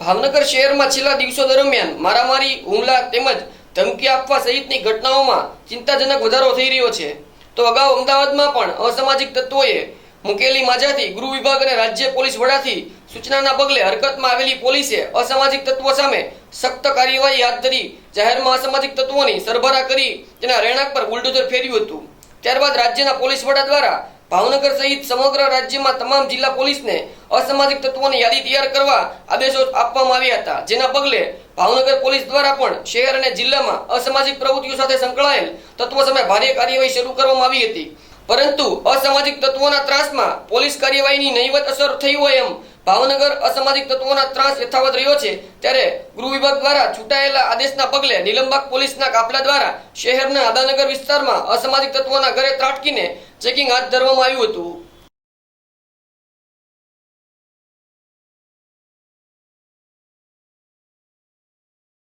ભાવનગર શહેરમાં છેલ્લા દિવસો દરમિયાન મારામારી, હુમલા તેમજ ધમકી આપવા સહિતની ઘટનાઓમાં ચિંતાજનક વધારો થઈ રહ્યો છે. તો અગાઉ અમદાવાદમાં પણ અસામાજિક તત્વોએ મૂકેલી માજાથી ગૃહ વિભાગ અને રાજ્ય પોલીસ વડાથી સૂચનાના પગલે હરકતમાં આવેલી પોલીસે અસામાજિક તત્વો સામે સખ્ત કાર્યવાહી હાથ ધરી જાહેરમાં અસામાજિક તત્વોની સરભરા કરી તેના રહેણાંક પર બુલડોઝર ફેર્યું હતું. ત્યારબાદ રાજ્યના પોલીસ વડા દ્વારા ભાવનગર સહિત સમગ્ર રાજ્યમાં તમામ જિલ્લા પોલીસને અસામાજિક તત્વોની યાદી તૈયાર કરવા આદેશો આપવામાં આવ્યા હતા, જેના પગલે ભાવનગર પોલીસ દ્વારા પણ શહેર અને જિલ્લામાં અસામાજિક પ્રવૃત્તિઓ સાથે સંકળાયેલ તત્વો સામે ભારે કાર્યવાહી શરૂ કરવામાં આવી હતી. પરંતુ અસામાજિક તત્વોના ત્રાસમાં પોલીસ કાર્યવાહીની નહીવત અસર થઈ હોય એમ ભાવનગર અસામાજિક તત્વોના ત્રાસ યથાવત રહ્યો છે, ત્યારે ગૃહ વિભાગ દ્વારા છૂટાયેલા આદેશના પગલે નિલંબાગ પોલીસના કાફલા દ્વારા શહેરના આદાનગર વિસ્તારમાં અસામાજિક તત્વોના ઘરે ત્રાટકીને ચેકિંગ હાથ ધરવામાં આવ્યું હતું.